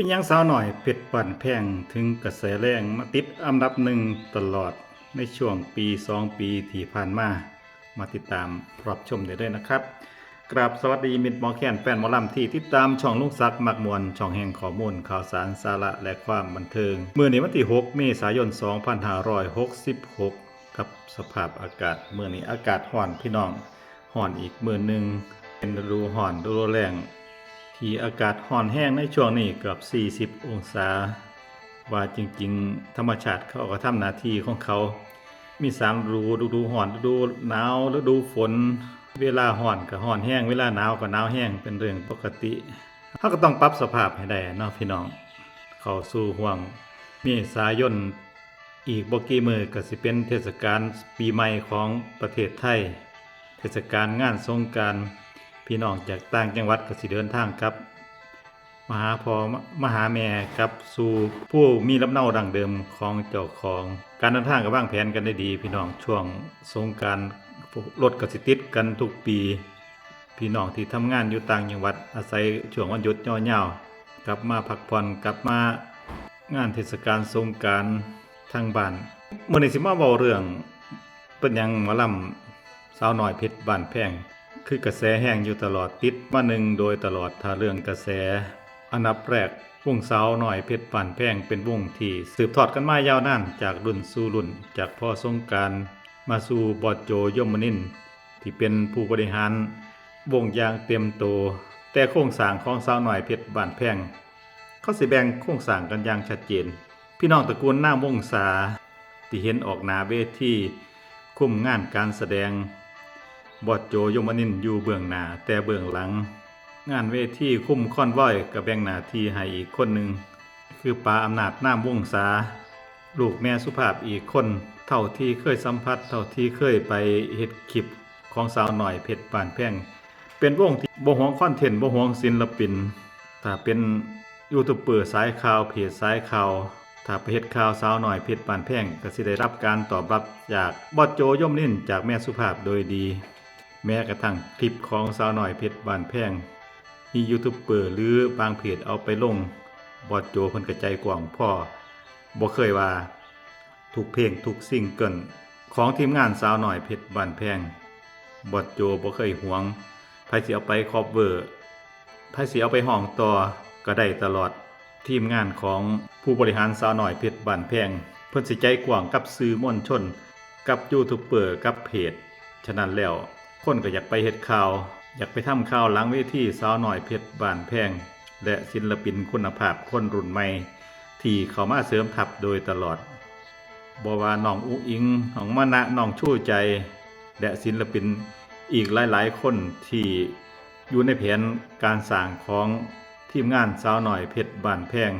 เป็นยังสาวหน่อยเพชรปั่นแพงถึงกระแสแรงมาติดอันดับหนึ่งตลอดในช่วงปี 2 ปีที่ผ่านมา มาติดตามรับชมได้เลยนะครับกราบสวัสดีมิตรหมอแคนแฟนหมอลำที่ติดตามช่องลุงซักมักมวลช่องแห่งข้อมูลข่าวสารสาระและความบันเทิง เมื่อในวันที่ 6 เมษายน 2566 กับสภาพอากาศ เมื่อนี้อากาศห่อนพี่น้องห่อนอีกมื่อหนึ่งเป็นฤดูห่อนฤดูแรง ที่อากาศห่อนแห้งในช่วงนี้เกือบ 40 องศา ว่าจริงๆ ธรรมชาติเขาก็ทำหน้าที่ของเขา มีสามฤดูฤดูห่อนฤดูหนาวฤดูฝน เวลาห่อนก็ห่อนแห้ง เวลาหนาวก็หนาวแห้งเป็นเรื่องปกติเขาก็ต้องปรับสภาพให้ได้เนาะพี่น้อง เข้าสู่ห่วงเมษายนอีกบกี่มือก็สิเป็นเทศกาลปีใหม่ของประเทศไทย เทศกาลงานสงกราร พี่น้องจากต่างจังหวัดก็สิเดินทางครับ มหาพอมหาแม่กับสู่ผู้มีลำเนาดังเดิมของเจ้าของ การเดินทางก็วางแผนกันได้ดี พี่น้องช่วงสงการรถกสิติดกันทุกปี พี่น้องที่ทำงานอยู่ต่างจังหวัดอาศัยช่วงวันหยุดย่อยๆกลับมาพักผ่อนกลับมางานเทศกาลสงการทางบ้านเมื่อในสิมาเว้าเรื่องเป็นยังหมอลำสาวหน้อยเพชรบ้านแพง คือกระแสแห้งอยู่ตลอดติดมาหนึ่งโดยตลอดถ้าเรื่องกระแส อันดับแรกวงสาวหน่อยเพชรบ้านแพงเป็นวงที่สืบทอดกันมายาวนานจากรุ่นสู่รุ่น จากพ่อสงการมาสู่บอดโจยมนินที่เป็นผู้บริหาร วงย่างเต็มโต แต่โครงสร้างของสาวหน่อยเพชรบ้านแพงเขาสิแบ่งโครงสร้างกันอย่างชัดเจน พี่น้องตระกูลหน้าวงศาที่เห็นออกหนาเวทีคุ้มงานการแสดง บอดโจยมนินอยู่เบื้องหน้าแต่เบื้องหลัง งานเวทีคุ้มค่อนว้อยกับแบ่งหน้าที่ให้อีกคนหนึ่งคือปาอำนาจน้ำวงศาลูกแม่สุภาพอีกคน เท่าที่เคยสัมผัส เท่าที่เคยไปเฮ็ดคลิปของสาวหน่อยเพชรปานแพงเป็นวงที่บ่หวงคอนเทนต์บ่หวงศิลปิน ถ้าเป็นยูทูบเบอร์สายข่าวเพจสายข่าวถ้าไปเฮ็ดข่าวสาวหน่อยเพชรปานแพงก็สิได้รับการตอบรับจากบอดโจย่อมนิ่นจากแม่สุภาพโดยดี แม้กระทั่งคลิปของสาวหน่อยเพชรบานแพงมียูทูบเบอร์หรือบางเพจเอาไปลงบอดโจเพิ่นกระใจกว้างพ่อบ่เคยว่าทุกเพลงทุกซิงเกิลของทีมงานสาวหน่อยเพชรบานแพงบอดโจบ่เคยหวงไผสิเอาไปคอฟเวอร์ไผสิเอาไปห้องต่อก็ได้ตลอดทีมงานของผู้บริหารสาวหน่อยเพชรบานแพงเพิ่นสิใจกว้างกับสื่อมวลชน กับยูทูบเบอร์กับเพจฉะนั้นแล้ว คนก็อยากไปเฮ็ดข่าว อยากไปทำข่าวหลังเวทีสาวหน่อยเพชรบานแพง และศิลปินคุณภาพคนรุ่นใหม่ ที่เข้ามาเสริมทัพโดยตลอดบว่าน้องอุอิงน้องมะนะน้องชู้ใจ และศิลปินอีกหลายๆ คนที่อยู่ในแผนการสร้างของทีมงานสาวหน่อยเพชรบานแพง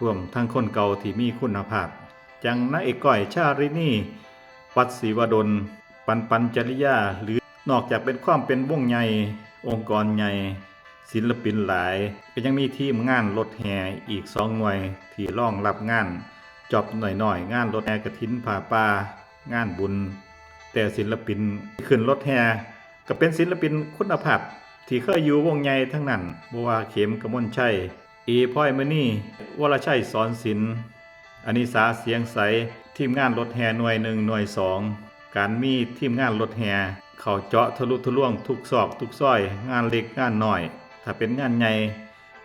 รวมทั้งคนเก่าที่มีคุณภาพ จังนางเอกก้อยชารินีวัดศรีวดล ปันปันจริยาหรือ นอกจากเป็นความเป็นวงใหญ่องค์กรใหญ่ศิลปินหลาย ก็ยังมีทีมงานรถแห่อีกสองหน่วยที่ร่องรับงานจอบหน่อยๆงานรถแห่กระถินผ่าป่างานบุญ แต่ศิลปินขึ้นรถแห่ก็เป็นศิลปินคุณภาพที่เคยอยู่วงใหญ่ทั้งนั้นบว่าเข็มกมลชัยอีพ่อยมณีวรชัยสอนศิลป์อนิสาเสียงใสทีมงานรถแห่หน่วยหนึ่งหน่วยสองการมีทีมงานรถแห่ เขาเจาะทะลุทะลวงทุกซอกทุกซอย งานเล็กงานหน้อย ถ้าเป็นงานใหญ่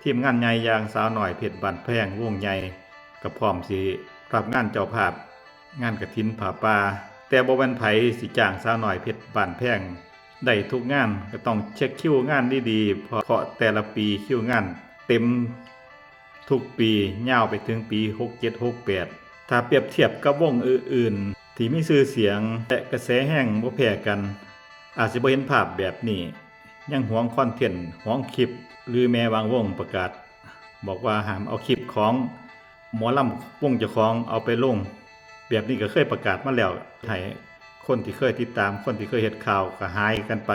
ทีมงานใหญ่อย่างสาวหน่อยเพชรบันแพงวงใหญ่ก็พร้อมสิรับงานเจ้าภาพ งานกระถินผาป่าแต่บ่แม่นไผสิจ้างสาวหน่อยเพชรบ้านแพงได้ทุกงานก็ต้องเช็คคิวงานดีๆเพราะเพราะแต่ละปีคิวงาน เต็มทุกปียาวไปถึงปี 6768ถ้าเปรียบเทียบกับวงอื่นๆ ที่มีชื่อเสียงและกระแสแห้งบ่แพ้กัน อาจสิบ่เห็นภาพแบบนี้ ยังหวงคอนเทนต์หวงคลิป หรือแม้บางวงประกาศ บอกว่าห้ามเอาคลิปของหมอลำวงเจ้าของเอาไปลง แบบนี้ก็เคยประกาศมาแล้วให้คนที่เคยติดตามคนที่เคยเห็ดข่าวก็หายกันไป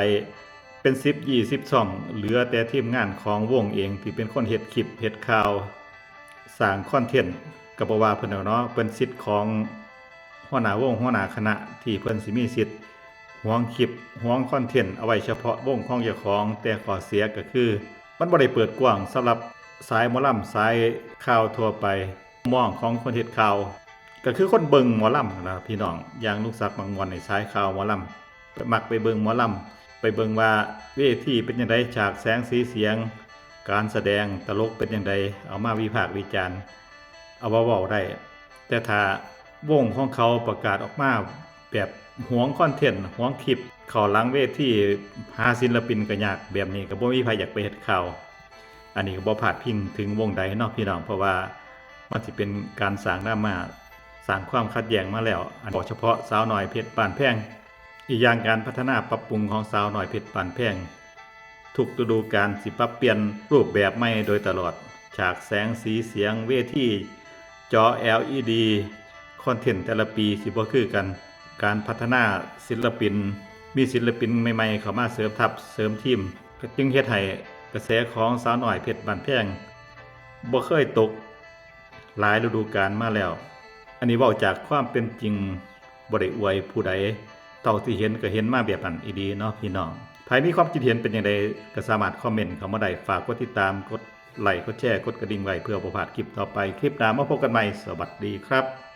เป็นสิบยี่สิบช่อง เหลือแต่ทีมงานของวงเองที่เป็นคนเห็ดคลิปเห็ดข่าวสร้างคอนเทนต์กับบว่าเพิ่นเอาเนาะเป็นสิทธิ์ของหัวหน้าวงหัวหน้าคณะที่เพิ่นสิมีสิทธิ์ ห่วงคลิปหวงคอนเทนต์เอาไว้เฉพาะวงของเจ้าของ แต่ขอเสียก็คือ มันบ่ได้เปิดกว้างสำหรับสายหมอลำสายข่าวทั่วไปมองของคนเฮ็ดข่าว ก็คือคนเบิงหมอลำนะพี่น้องอย่างลูกศักดิ์บางวันในสายข่าวหมอลำไปมักไปเบิงหมอลำไปเบิงว่าเวทีเป็นยังไงฉากแสงสีเสียง การแสดงตลกเป็นยังไงเอามาวิพากษ์วิจารณ์เอาเว้าๆได้ แต่ถ้าวงของเขาประกาศออกมาแบบ หวงคอนเทนต์หวงคลิปเข้าหลังเวทที่หาศิลปินก็ยากแบบนี้ก็บ่มีใครอยากไปเฮ็ดข่าว อันนี้ก็บ่พาดพิงถึงวงใดเนาะพี่น้อง เพราะว่ามันสิเป็นการสร้างดราม่าสร้างความขัดแย้งมาแล้วอันบอกเฉพาะสาวน้อยเพชรปานแพงอีกอย่างการพัฒนาปรับปรุงของสาวน้อยเพชรปานแพงทุกฤดูกาลสิปรับเปลี่ยนรูปแบบใหม่โดยตลอด ฉากแสงสีเสียงเวทีจอ LED คอนเทนต์แต่ละปีสิบ่คือกัน การพัฒนาศิลปิน มีศิลปินใหม่ๆ เข้ามาเสริมทัพเสริมทีมก็จึงเฮ็ดให้กระแสของสาวหน้อยเพชรบานแพงบ่เคยตกหลายฤดูกาลมาแล้ว อันนี้เว้าจากความเป็นจริงบ่ได้อวยผู้ใดเท่าที่เห็นก็เห็นมาแบบนั้นอีดีเนาะพี่น้องภายมีความคิดเห็นเป็นอย่างไรก็สามารถคอมเมนต์เข้ามาได้ฝากกดติดตามกดไลค์กดแชร์กดกระดิ่งไว้เพื่อบ่พลาดคลิปต่อไปคลิปหน้ามาพบกันใหม่สวัสดีครับ